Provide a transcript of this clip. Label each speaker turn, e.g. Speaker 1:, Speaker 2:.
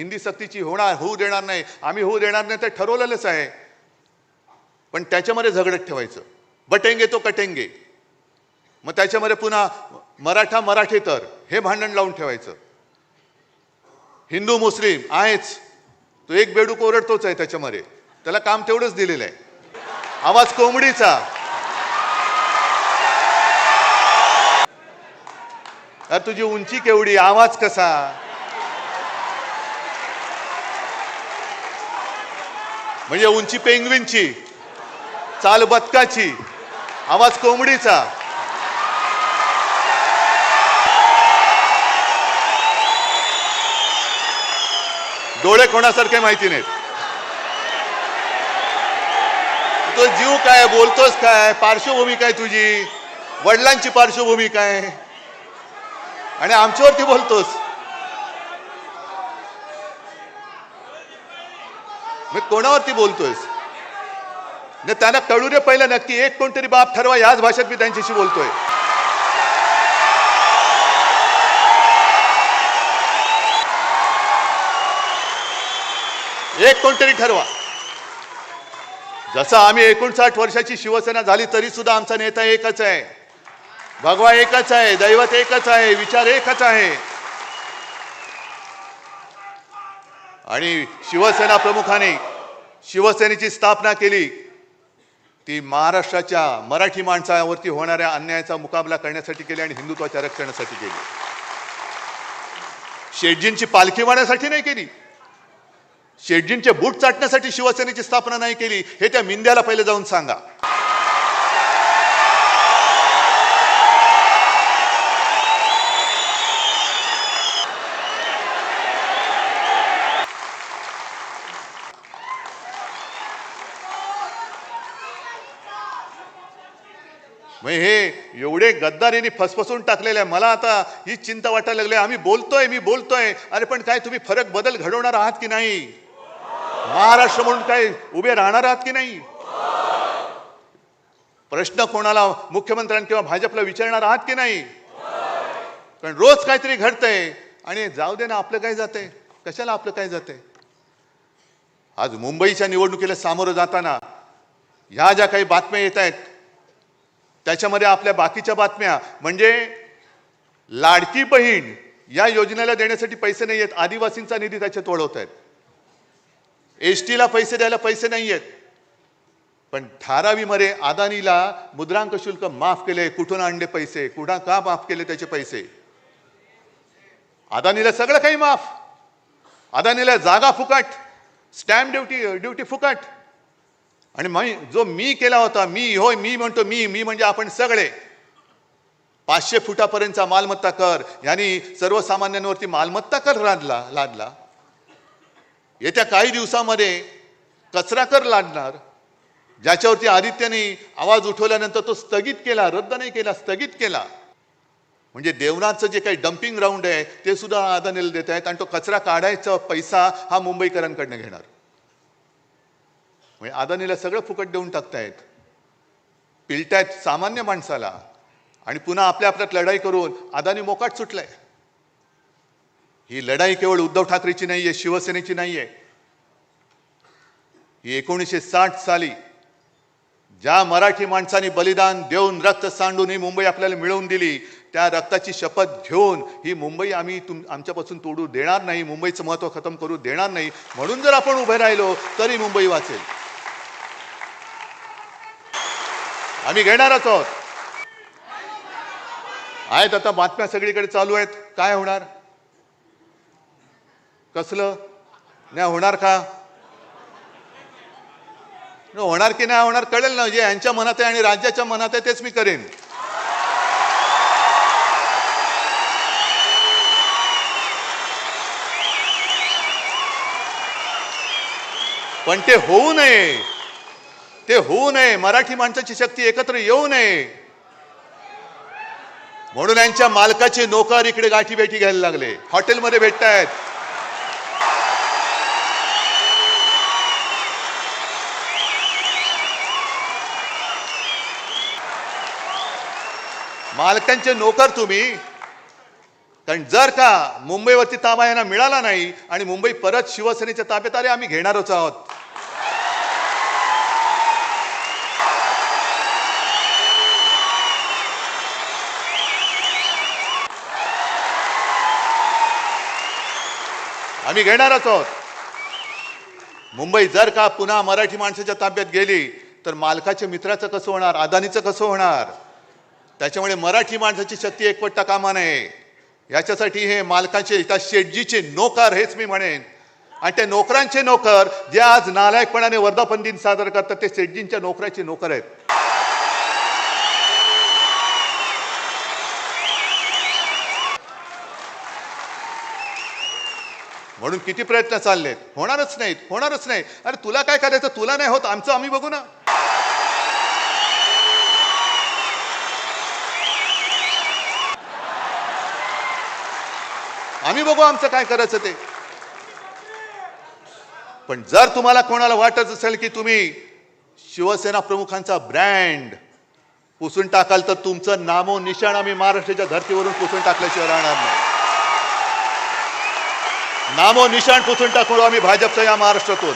Speaker 1: हिंदी सक्तीची होणार होऊ देणार नाही. आम्ही होऊ देणार नाही ते ठरवलेलंच आहे. पण त्याच्यामध्ये झगडत ठेवायचं. बटेंगे तो कटेंगे. मग त्याच्यामध्ये पुन्हा मराठा मराठेतर हे भांडण लावून ठेवायचं. हिंदू मुस्लिम आहेच. तो एक बेडूक ओरडतोच आहे त्याच्यामध्ये. त्याला काम तेवढंच दिलेलं आहे. आवाज कोंबडीचा. अरे तुझी उंची केवढी? आवाज कसा? म्हणजे उंची पेंगविनची चाल बदकाची आवाज कोंबडीचा. डोळे कोणासारखे माहिती नाहीत. तो जीव काय बोलतोस काय पार्श्वभूमी काय तुझी? वडिलांची पार्श्वभूमी काय? आणि आमच्यावरती बोलतोस? मग कोणावरती बोलतोयस? न त्यांना कळू दे पहिलं नक्की एक कोणतरी बाप ठरवा याच भाषेत मी त्यांच्याशी बोलतोय. एक कोणतरी ठरवा. जसं आम्ही एकोणसाठ वर्षाची शिवसेना झाली तरी सुद्धा आमचा नेता एकच आहे. भगवा एकच आहे दैवत एकच आहे विचार एकच आहे. आणि शिवसेना प्रमुखाने शिवसेनेची स्थापना केली. ती महाराष्ट्राच्या मराठी माणसावरती होणाऱ्या अन्यायाचा मुकाबला करण्यासाठी केली आणि हिंदुत्वाच्या रक्षणासाठी केली. शेटजींची पालखी वाढण्यासाठी नाही केली. शेटजींचे बूट चाटण्यासाठी शिवसेनेची स्थापना नाही केली. हे त्या मिंद्याला पहिले जाऊन सांगा. म्हणजे हे एवढे गद्दारीने फसफसून टाकलेले आहे मला आता ही चिंता वाटायला लागली. आम्ही बोलतोय मी बोलतोय. अरे पण काय तुम्ही फरक बदल घडवणार आहात की नाही? महाराष्ट्र म्हणून काय उभे राहणार आहात की नाही? प्रश्न कोणाला मुख्यमंत्र्यांना किंवा भाजपला विचारणार आहात की नाही? कारण रोज काहीतरी घडतंय. आणि जाऊ दे ना आपलं काय जाते कशाला आपलं काय जाते आज मुंबईच्या निवडणुकीला सामोरं जाताना ह्या ज्या काही बातम्या येत आहेत त्याच्यामध्ये आपल्या बाकीच्या बातम्या म्हणजे लाडकी बहीण या योजनेला देण्यासाठी पैसे नाही आहेत आदिवासींचा निधी त्याच्यात वळवत आहेत एस टीला पैसे द्यायला पैसे नाही आहेत. पण धारावीमध्ये अदानीला मुद्रांक शुल्क माफ केले कुठून आणले पैसे कुठं का माफ केले त्याचे पैसे? अदानीला सगळं काही माफ. अदानीला जागा फुकट स्टॅम्प ड्युटी ड्युटी फुकट. आणि मग जो मी केला होता मी होय मी म्हणतो मी मी म्हणजे आपण सगळे. पाचशे फुटापर्यंतचा मालमत्ता कर. यांनी सर्वसामान्यांवरती मालमत्ता कर लादला लादला. येत्या काही दिवसामध्ये कचरा कर लादणार. ज्याच्यावरती आदित्यने आवाज उठवल्यानंतर तो स्थगित केला रद्द नाही केला स्थगित केला. म्हणजे देवनाथचं जे काही डम्पिंग ग्राउंड आहे ते सुद्धा अदानीला देत आहेत आणि तो कचरा काढायचा पैसा हा मुंबईकरांकडनं घेणार. म्हणजे अदानीला सगळं फुकट देऊन टाकतायत. पिलतायत सामान्य माणसाला. आणि पुन्हा आपल्या आपल्यात लढाई करून अदानी मोकाट सुटलाय. ही लढाई केवळ उद्धव ठाकरेची नाही आहे शिवसेनेची नाही आहे ही एकोणीसशे साठ साली ज्या मराठी माणसाने बलिदान देऊन रक्त सांडून ही मुंबई आपल्याला मिळवून दिली त्या रक्ताची शपथ घेऊन ही मुंबई आम्ही तुम आमच्यापासून तोडू देणार नाही मुंबईचं महत्त्व खतम करू देणार नाही. म्हणून जर आपण उभे राहिलो तरी मुंबई वाचेल. आम्ही घेणारच आहोत. आहेत आता बातम्या सगळीकडे चालू आहेत. काय होणार? कसलं? नाही होणार का? होणार की नाही होणार कळेल ना. जे यांच्या मनात आहे आणि राज्याच्या मनात आहे तेच मी करेन. पण ते होऊ नये. ते होऊ नये. मराठी माणसाची शक्ती एकत्र येऊ नये. म्हणून यांच्या मालकाचे नोकर इकडे गाठी भेटी घ्यायला लागले. हॉटेलमध्ये भेटतायत. मालकांचे नोकर तुम्ही. कारण जर का मुंबईवरती ताबा यांना मिळाला नाही आणि मुंबई परत शिवसेनेच्या ताब्यात आले आम्ही घेणारच आहोत. आम्ही घेणारच आहोत. मुंबई जर का पुन्हा मराठी माणसाच्या ताब्यात गेली तर मालकाच्या मित्राचं कसं होणार अदानीचं कसं होणार? त्याच्यामुळे मराठी माणसाची शक्ती एकवटता कामा नये. याच्यासाठी हे मालकाचे त्या शेटजीचे नोकर हेच मी म्हणेन. आणि त्या नोकरांचे नोकर जे आज नालायकपणाने वर्धापन दिन साजरा करतात ते शेटजींच्या नोकराचे नोकर आहेत. म्हणून किती प्रयत्न चाललेत? होणारच नाहीत होणारच नाही. अरे तुला काय करायचं? तुला नाही होत आमचं आम्ही बघू ना. आम्ही बघू आमचं काय करायचं ते. पण जर तुम्हाला कोणाला वाटत असेल की तुम्ही शिवसेना प्रमुखांचा ब्रँड पुसून टाकाल तर तुमचं नामो निशाण आम्ही महाराष्ट्राच्या धर्तीवरून पुसून टाकल्याशिवाय राहणार नाही. नामो निशाण पुसून टाकू आम्ही भाजपच्या या महाराष्ट्रातून.